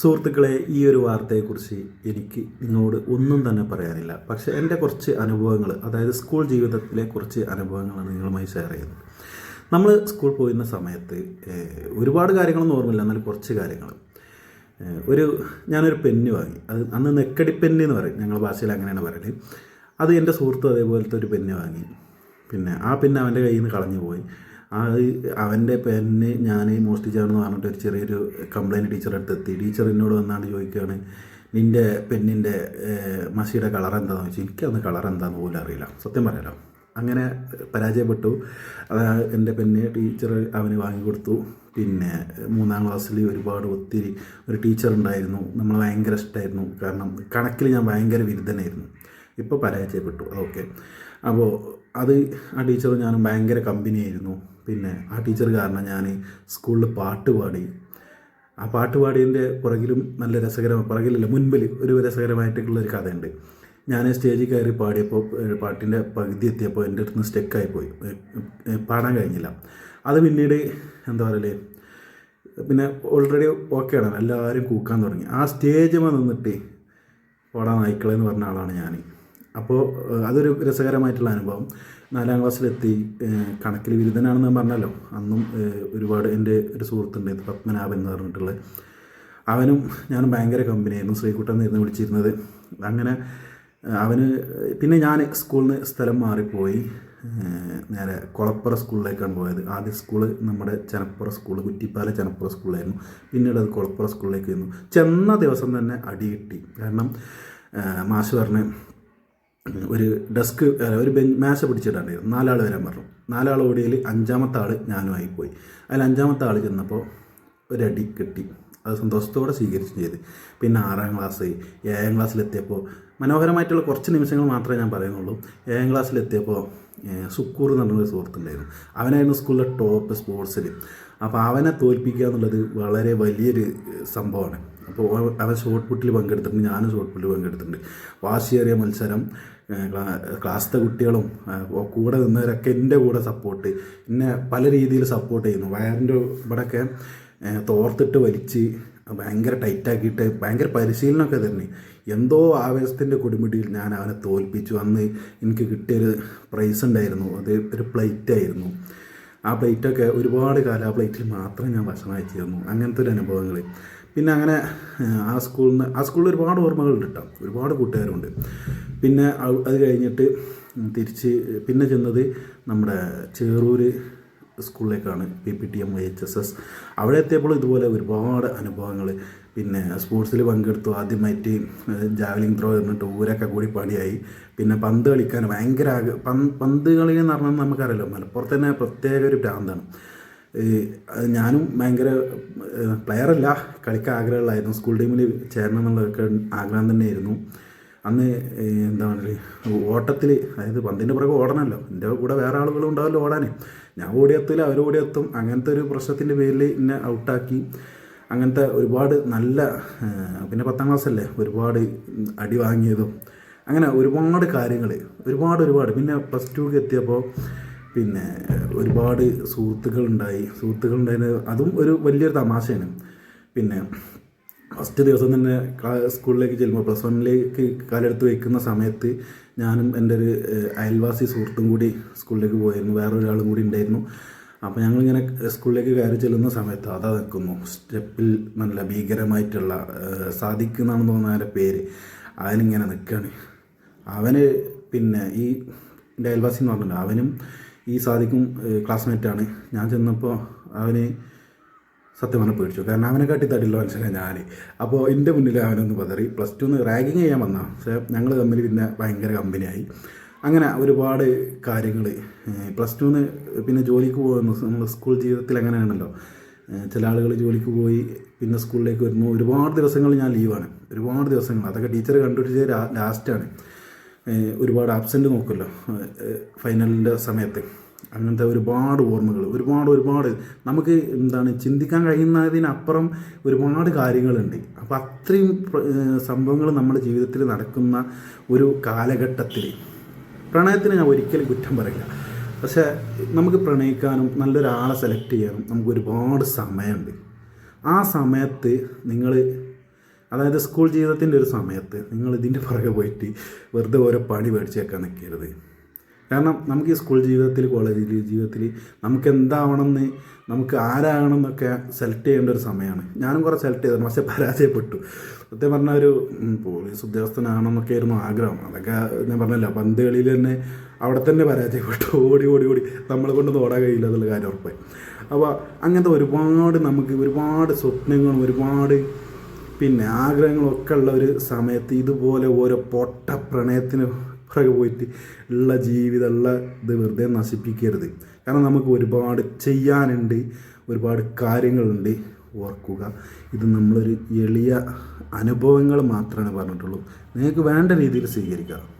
സുഹൃത്തുക്കളെ ഈ ഒരു വാർത്തയെക്കുറിച്ച് എനിക്ക് നിങ്ങളോട് ഒന്നും തന്നെ പറയാനില്ല. പക്ഷേ എന്റെ കുറച്ച് അനുഭവങ്ങൾ അതായത് സ്കൂൾ ജീവിതത്തിലെ കുറച്ച് അനുഭവങ്ങളാണ് നിങ്ങളുമായി ഷെയർ ചെയ്യുന്നത്. നമ്മൾ സ്കൂൾ പോയിരുന്ന സമയത്ത് ഒരുപാട് കാര്യങ്ങളൊന്നും ഓർമ്മയില്ല. എന്നാൽ കുറച്ച് കാര്യങ്ങൾ. ഒരു ഞാനൊരു പെന്ന് വാങ്ങി. അത് അന്ന് നെക്കടി പെന്ന് എന്ന് പറയും. ഞങ്ങളുടെ ഭാഷയിൽ അങ്ങനെയാണ് പറയുന്നത് അത് എന്റെ സുഹൃത്തും അതേപോലത്തെ ഒരു പെന്ന് വാങ്ങി. പിന്നെ ആ പെന്ന് അവന്റെ കയ്യിൽ നിന്ന് കളഞ്ഞു പോയി. ആ അവന്റെ പെന്ന് ഞാൻ മോഷ്ടിച്ചാണെന്ന് പറഞ്ഞിട്ട് ഒരു ചെറിയൊരു കംപ്ലയിന്റ് ടീച്ചറെ അടുത്ത് എത്തി. ടീച്ചർ എന്നോട് വന്നാണ്ട് ചോദിക്കുകയാണ് നിന്റെ പെന്നിന്റെ മസിയുടെ കളർ എന്താണെന്ന് ചോദിച്ചു. എനിക്കന്ന് കളർ എന്താണെന്ന് പോലും അറിയില്ല. സത്യം പറയാലോ. അങ്ങനെ പരാജയപ്പെട്ടു. എന്റെ പെണ്ണ് ടീച്ചർ അവന് വാങ്ങിക്കൊടുത്തു പിന്നെ മൂന്നാം ക്ലാസ്സിൽ ഒരുപാട് ഒത്തിരി ഒരു ടീച്ചർ ഉണ്ടായിരുന്നു. നമ്മൾ ഭയങ്കര ഇഷ്ടമായിരുന്നു കാരണം കണക്കിൽ ഞാൻ ഭയങ്കര വിരുദ്ധനായിരുന്നു. ഇപ്പോൾ പരാജയപ്പെട്ടു. ഓക്കെ അപ്പോൾ അത് ആ ടീച്ചർ ഞാനും ഭയങ്കര കമ്പനിയായിരുന്നു പിന്നെ ആ ടീച്ചർ കാരണം ഞാൻ സ്കൂളിൽ പാട്ട് പാടി. ആ പാട്ട് പാടിയതിന്റെ പുറകിലും നല്ല രസകരമായ പുറകിലല്ല മുൻപിൽ ഒരു രസകരമായിട്ടുള്ള ഒരു കഥയുണ്ട്. ഞാൻ സ്റ്റേജിൽ കയറി പാടിയപ്പോൾ പാട്ടിന്റെ പകുതി എത്തിയപ്പോൾ എന്റെ അടുത്ത് നിന്ന് സ്റ്റെക്കായി പോയി. പാടാൻ കഴിഞ്ഞില്ല. അത് പിന്നീട് എന്താ പറയലേ പിന്നെ ഓൾറെഡി ഓക്കെയാണ് എല്ലാവരും കൂക്കാൻ തുടങ്ങി. ആ സ്റ്റേജിൽ നിന്നിട്ട് ഓടാൻ നയിക്കളെന്ന് പറഞ്ഞ ആളാണ് ഞാൻ അപ്പോൾ അതൊരു രസകരമായിട്ടുള്ള അനുഭവം. നാലാം ക്ലാസ്സിലെത്തി കണക്കിൽ ബിരുദനാണെന്ന് പറഞ്ഞല്ലോ. അന്നും ഒരുപാട് എന്റെ ഒരു സുഹൃത്തുണ്ട് പത്മനാഭൻ എന്ന് പറഞ്ഞിട്ടുള്ളത് അവനും ഞാനും ഭയങ്കര കമ്പനിയായിരുന്നു ശ്രീകുട്ടൻ എന്നായിരുന്നു വിളിച്ചിരുന്നത്. അങ്ങനെ അവന് പിന്നെ ഞാൻ സ്കൂളിൽ നിന്ന് സ്ഥലം മാറിപ്പോയി. നേരെ കുളപ്പുറ സ്കൂളിലേക്കാണ് പോയത്. ആദ്യ സ്കൂൾ നമ്മുടെ ചനപ്പുറ സ്കൂൾ കുറ്റിപ്പാല ചനപ്പുറ സ്കൂളായിരുന്നു പിന്നീട് അത് കുളപ്പുറ സ്കൂളിലേക്ക് വന്നു ചെന്ന ദിവസം തന്നെ അടി കിട്ടി. കാരണം മാഷ് പറഞ്ഞ് ഒരു ഡെസ്ക് ഒരു ബെഞ്ച് മേശ പിടിച്ചിട്ടുണ്ടായിരുന്നു. നാലാൾ വരാൻ പറഞ്ഞു. നാലാൾ ഓടിയതിൽ അഞ്ചാമത്തെ ആൾ ഞാനുമായി പോയി അതിൽ അഞ്ചാമത്തെ ആൾ ചെന്നപ്പോൾ ഒരടി കിട്ടി. അത് സന്തോഷത്തോടെ സ്വീകരിച്ചു ചെയ്ത്. പിന്നെ ആറാം ക്ലാസ് ഏഴാം ക്ലാസ്സിലെത്തിയപ്പോൾ മനോഹരമായിട്ടുള്ള കുറച്ച് നിമിഷങ്ങൾ മാത്രമേ ഞാൻ പറയുന്നുള്ളൂ. ഏഴാം ക്ലാസ്സിലെത്തിയപ്പോൾ സുക്കൂർ എന്ന് പറഞ്ഞൊരു സുഹൃത്തുണ്ടായിരുന്നു. അവനായിരുന്നു സ്കൂളിലെ ടോപ്പ് സ്പോർട്സിൽ അപ്പോൾ അവനെ തോൽപ്പിക്കുക എന്നുള്ളത് വളരെ വലിയൊരു സംഭവമാണ്. അപ്പോൾ അവ- അവൻ ഷോർട്ട് പുട്ടിൽ പങ്കെടുത്തിട്ടുണ്ട്. ഞാനും ഷോർട്ട് പുട്ടിൽ പങ്കെടുത്തിട്ടുണ്ട്. വാശിയേറിയ മത്സരം. ക്ലാസ്സിലെ കുട്ടികളും കൂടെ നിന്നവരൊക്കെ എന്റെ കൂടെ സപ്പോർട്ട് എന്നെ പല രീതിയിൽ സപ്പോർട്ട് ചെയ്യുന്നു. വയറിന്റെ ഇവിടെയൊക്കെ തോർത്തിട്ട് വലിച്ച് ഭയങ്കര ടൈറ്റാക്കിയിട്ട് ഭയങ്കര പരിശീലനമൊക്കെ തന്നെ എന്തോ ആവേശത്തിന്റെ കൊടുമുടിയിൽ ഞാൻ അവനെ തോൽപ്പിച്ചു. അന്ന് എനിക്ക് കിട്ടിയൊരു പ്രൈസ് ഉണ്ടായിരുന്നു. അത് ഒരു പ്ലേറ്റ് ആയിരുന്നു. ആ പ്ലേറ്റൊക്കെ ഒരുപാട് കാലം ആ പ്ലേറ്റിൽ മാത്രം ഞാൻ ഭക്ഷണം അയച്ചിരുന്നു അങ്ങനത്തെ ഒരു അനുഭവങ്ങൾ. പിന്നെ അങ്ങനെ ആ സ്കൂളിൽ നിന്ന് ആ സ്കൂളിൽ ഒരുപാട് ഓർമ്മകളുണ്ട് കേട്ടോ ഒരുപാട് കൂട്ടുകാരുണ്ട്. പിന്നെ അത് കഴിഞ്ഞിട്ട് തിരിച്ച് പിന്നെ ചെന്നത് നമ്മുടെ Cherur സ്കൂളിലേക്കാണ് P P T M Y H S S. അവിടെ എത്തിയപ്പോൾ ഇതുപോലെ ഒരുപാട് അനുഭവങ്ങൾ പിന്നെ സ്പോർട്സിൽ പങ്കെടുത്തു. ആദ്യമായിട്ട് ജാവലിംഗ് ത്രോ എന്നിട്ട് ഊരൊക്കെ കൂടി പണിയായി. പിന്നെ പന്ത് കളിക്കാൻ ഭയങ്കര പന്ത് കളി എന്ന് പറഞ്ഞാൽ നമുക്കറിയാലോ മലപ്പുറത്ത് തന്നെ പ്രത്യേക ഒരു ഭ്രാന്താണ്. ഞാനും ഭയങ്കര പ്ലെയറല്ല കളിക്കാൻ ആഗ്രഹമുള്ളായിരുന്നു സ്കൂൾ ടീമിൽ ചേരണം എന്നുള്ളതൊക്കെ ആഗ്രഹം തന്നെയായിരുന്നു. അന്ന് എന്താണ് ഓട്ടത്തിൽ അതായത് പന്തിന്റെ പുറകെ ഓടണമല്ലോ. എന്റെ കൂടെ വേറെ ആളുകളും ഉണ്ടാവല്ലോ ഓടാൻ ഞാൻ ഓടിയെത്തില്ല അവർ ഓടിയെത്തും. അങ്ങനത്തെ ഒരു പ്രശ്നത്തിന്റെ പേരിൽ എന്നെ ഔട്ടാക്കി. അങ്ങനത്തെ ഒരുപാട് നല്ല പിന്നെ പത്താം ക്ലാസ്സല്ലേ ഒരുപാട് അടി വാങ്ങിയതും. അങ്ങനെ ഒരുപാട് കാര്യങ്ങൾ ഒരുപാട് ഒരുപാട്. പിന്നെ പ്ലസ് ടുക്ക് എത്തിയപ്പോൾ പിന്നെ ഒരുപാട് സുഹൃത്തുക്കളുണ്ടായി. സുഹൃത്തുക്കളുണ്ടായത് അതും ഒരു വലിയൊരു തമാശയാണ്. പിന്നെ ഫസ്റ്റ് ദിവസം തന്നെ സ്കൂളിലേക്ക് ചെല്ലുമ്പോൾ പ്ലസ് വണ്ണിലേക്ക് കാലെടുത്ത് വയ്ക്കുന്ന സമയത്ത് ഞാനും എന്റെ ഒരു അയൽവാസി സുഹൃത്തും കൂടി സ്കൂളിലേക്ക് പോയിരുന്നു. വേറെ ഒരാളും കൂടി ഉണ്ടായിരുന്നു. അപ്പോൾ ഞങ്ങളിങ്ങനെ സ്കൂളിലേക്ക് കയറി ചെല്ലുന്ന സമയത്ത് അതാ നിൽക്കുന്നു. സ്റ്റെപ്പിൽ നല്ല ഭീകരമായിട്ടുള്ള സാധിക്കുന്നാണെന്ന് തോന്നുന്ന അവന്റെ പേര്. അവനിങ്ങനെ നിൽക്കുകയാണ് അവന് പിന്നെ ഈ എന്റെ അയൽവാസി എന്ന് പറഞ്ഞിട്ടുണ്ട്. അവനും ഈ സാദിക്കും ക്ലാസ്മേറ്റാണ് ഞാൻ ചെന്നപ്പോൾ അവന് സത്യം പറഞ്ഞാൽ പേടിച്ചു. കാരണം അവനെ കാട്ടി തടിയുള്ള മനുഷ്യനാണ് ഞാൻ അപ്പോൾ എന്റെ മുന്നിൽ അവനൊന്ന് പതറി. പ്ലസ് ടു റാഗിങ് ചെയ്യാൻ വന്ന. പക്ഷേ ഞങ്ങൾ തമ്മിൽ പിന്നെ ഭയങ്കര കമ്പനിയായി അങ്ങനെ ഒരുപാട് കാര്യങ്ങൾ പ്ലസ് ടുന്ന് പിന്നെ ജോലിക്ക് പോകുന്നു നമ്മൾ സ്കൂൾ ജീവിതത്തിൽ അങ്ങനെയാണല്ലോ. ചില ആളുകൾ ജോലിക്ക് പോയി പിന്നെ സ്കൂളിലേക്ക് വരുന്നു ഒരുപാട് ദിവസങ്ങൾ ഞാൻ ലീവാണ് ഒരുപാട് ദിവസങ്ങൾ അതൊക്കെ ടീച്ചർ കണ്ടുപിടിച്ചത് ലാസ്റ്റാണ് ഒരുപാട് ആബ്സെന്റ് നോക്കുമല്ലോ ഫൈനലിന്റെ സമയത്ത്. അങ്ങനത്തെ ഒരുപാട് ഓർമ്മകൾ ഒരുപാട് ഒരുപാട് നമുക്ക് എന്താണ് ചിന്തിക്കാൻ കഴിയുന്നതിനപ്പുറം ഒരുപാട് കാര്യങ്ങളുണ്ട്. അപ്പോൾ അത്രയും സംഭവങ്ങൾ നമ്മുടെ ജീവിതത്തിൽ നടക്കുന്ന ഒരു കാലഘട്ടത്തിൽ പ്രണയത്തിന് ഞാൻ ഒരിക്കലും കുറ്റം പറയില്ല. പക്ഷേ നമുക്ക് പ്രണയിക്കാനും നല്ലൊരാളെ സെലക്ട് ചെയ്യാനും നമുക്ക് ഒരുപാട് സമയമുണ്ട്. ആ സമയത്ത് നിങ്ങൾ അതായത് സ്കൂൾ ജീവിതത്തിന്റെ ഒരു സമയത്ത് നിങ്ങൾ ഇതിന്റെ പുറകെ പോയിട്ട് വെറുതെ ഓരോ പണി മേടിച്ചേക്കാൻ നിൽക്കരുത്. കാരണം നമുക്ക് ഈ സ്കൂൾ ജീവിതത്തിൽ കോളേജ് ജീവിതത്തിൽ നമുക്ക് എന്താവണമെന്ന് നമുക്ക് ആരാകണം എന്നൊക്കെ സെലക്ട് ചെയ്യേണ്ട ഒരു സമയമാണ്. ഞാനും കുറേ സെലക്ട് ചെയ്തിരുന്നു പക്ഷേ പരാജയപ്പെട്ടു. സത്യം പറഞ്ഞാൽ ഒരു പോലീസ് ഉദ്യോഗസ്ഥനാണെന്നൊക്കെ ആയിരുന്നു ആഗ്രഹം. അതൊക്കെ ഞാൻ പറഞ്ഞല്ലോ പന്ത് കളിയിൽ തന്നെ അവിടെ തന്നെ പരാജയപ്പെട്ടു. ഓടി ഓടി ഓടി. നമ്മളെ കൊണ്ടൊന്നും ഓടാൻ കഴിയില്ല എന്നുള്ള കാര്യം ഉറപ്പായി. അപ്പോൾ അങ്ങനത്തെ ഒരുപാട് നമുക്ക് ഒരുപാട് സ്വപ്നങ്ങളും ഒരുപാട് പിന്നെ ആഗ്രഹങ്ങളൊക്കെ ഉള്ള ഒരു സമയത്ത് ഇതുപോലെ ഓരോ പൊട്ട പ്രണയത്തിന് പുറകെ പോയിട്ട് ഉള്ള ജീവിതമുള്ള ഇത് വെറുതെ നശിപ്പിക്കരുത്. കാരണം നമുക്ക് ഒരുപാട് ചെയ്യാനുണ്ട് ഒരുപാട് കാര്യങ്ങളുണ്ട്. ഓർക്കുക ഇത് നമ്മളൊരു എളിയ അനുഭവങ്ങൾ മാത്രമേ പറഞ്ഞിട്ടുള്ളൂ. നിങ്ങൾക്ക് വേണ്ട രീതിയിൽ സ്വീകരിക്കുക